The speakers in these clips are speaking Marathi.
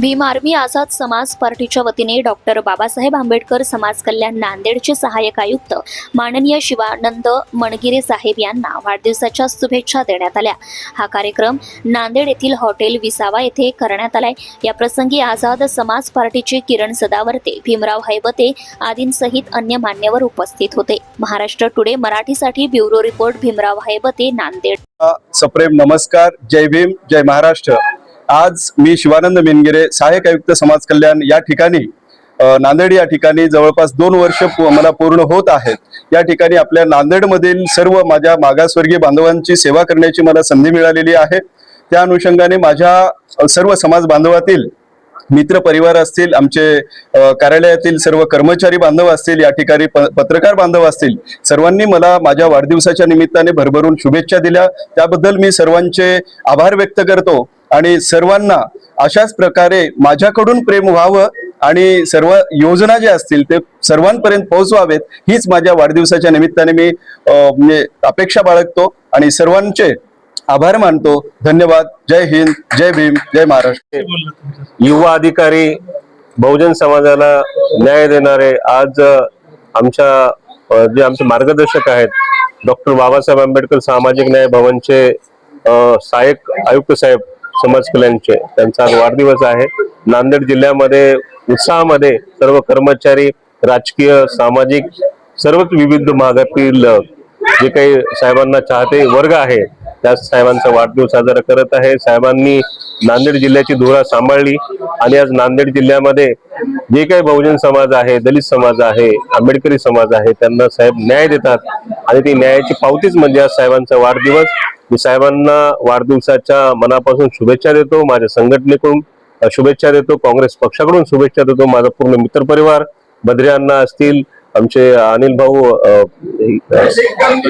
भीम आर्मी आझाद समाज पार्टीच्या वतीने डॉक्टर बाबासाहेब आंबेडकर समाज कल्याण नांदेडचे सहाय्यक आयुक्त माननीय शिवानंद मणगिरे साहेब यांना वाढदिवसाच्या शुभेच्छा देण्यात आल्या. हा कार्यक्रम नांदेड येथील हॉटेल विसावा येथे करण्यात आलाय. या प्रसंगी आझाद समाज पार्टीचे किरण सदावर्ते भीमराव हैबते आदींसहित अन्य मान्यवर उपस्थित होते. महाराष्ट्र टुडे मराठीसाठी ब्युरो रिपोर्ट भीमराव हैबते नांदेड. सप्रेम नमस्कार जय भीम जय महाराष्ट्र. आज मी शिवानंद मेनगिरे सहाय्यक आयुक्त समाज कल्याण या ठिकाणी नांदेड या ठिकाणी जवळपास दोन वर्ष मला पूर्ण होत आहेत. या ठिकाणी आपल्या नांदेडमधील सर्व माझ्या मागासवर्गीय बांधवांची सेवा करण्याची मला संधी मिळालेली आहे. त्या अनुषंगाने माझ्या सर्व समाज बांधवातील मित्र परिवार असतील आमचे कार्यालयातील सर्व कर्मचारी बांधव असतील या ठिकाणी प- पत्रकार बांधव असतील सर्वांनी मला माझ्या वाढदिवसाच्या निमित्ताने भरभरून शुभेच्छा दिल्या. त्याबद्दल मी सर्वांचे आभार व्यक्त करतो. आणि सर्वांना अशाच प्रकारे माझ्याकडून प्रेम व्हावं आणि सर्व योजना ज्या असतील ते सर्वांपर्यंत पोहोचवावेत हीच माझ्या वाढदिवसाच्या निमित्ताने मी म्हणजे अपेक्षा बाळगतो आणि सर्वांचे आभार मानतो. धन्यवाद. जय हिंद जय भीम जय महाराष्ट्र. युवा अधिकारी बहुजन समाजाला न्याय देणारे आज आमच्या जे आमचे मार्गदर्शक आहेत डॉक्टर बाबासाहेब आंबेडकर सामाजिक न्याय भवनचे सहाय्यक आयुक्त साहेब समाज कल्याणचे. त्यांचा आज वाढदिवस आहे. नांदेड जिल्ह्यामध्ये उत्साहामध्ये सर्व कर्मचारी राजकीय सामाजिक सर्वच विविध भागातील जे काही साहेबांना चाहते वर्ग आहे. त्या साहेबांचा वाढदिवस साजरा करत आहे. साहेबांनी नांदेड जिल्ह्याची धुरा सांभाळली आणि आज नांदेड जिल्ह्यामध्ये जे काही बहुजन समाज आहे दलित समाज आहे आंबेडकरी समाज आहे त्यांना साहेब न्याय देतात. आणि ती न्यायाची पावतीच म्हणजे आज साहेबांचा वाढदिवस. मी साहेबांना वाढदिवसाच्या मनापासून शुभेच्छा देतो माझ्या संघटनेकडून शुभेच्छा देतो काँग्रेस पक्षाकडून शुभेच्छा देतो माझा पूर्ण मित्रपरिवार बद्री अण्णा असतील आमचे अनिल भाऊ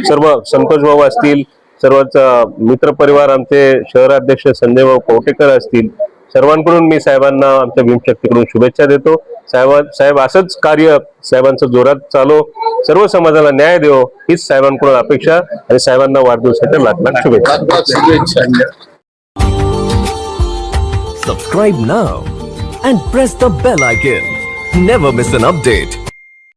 सर्व संतोष भाऊ असतील सर्वच मित्रपरिवार आमचे शहराध्यक्ष संजय भाऊ कवटेकर असतील सर्वांकडून मी साहेबांना आमच्या भीमशक्तीकडून शुभेच्छा देतो साहेब साहेब असंच कार्य साहेबांचं जोरात चालो सर्व समाजाला न्याय देव हीच साहेबांकडून अपेक्षा आणि साहेबांना वाढदिवसाच्या लाख लाख शुभेच्छा Subscribe now and press the bell icon. Never miss an update.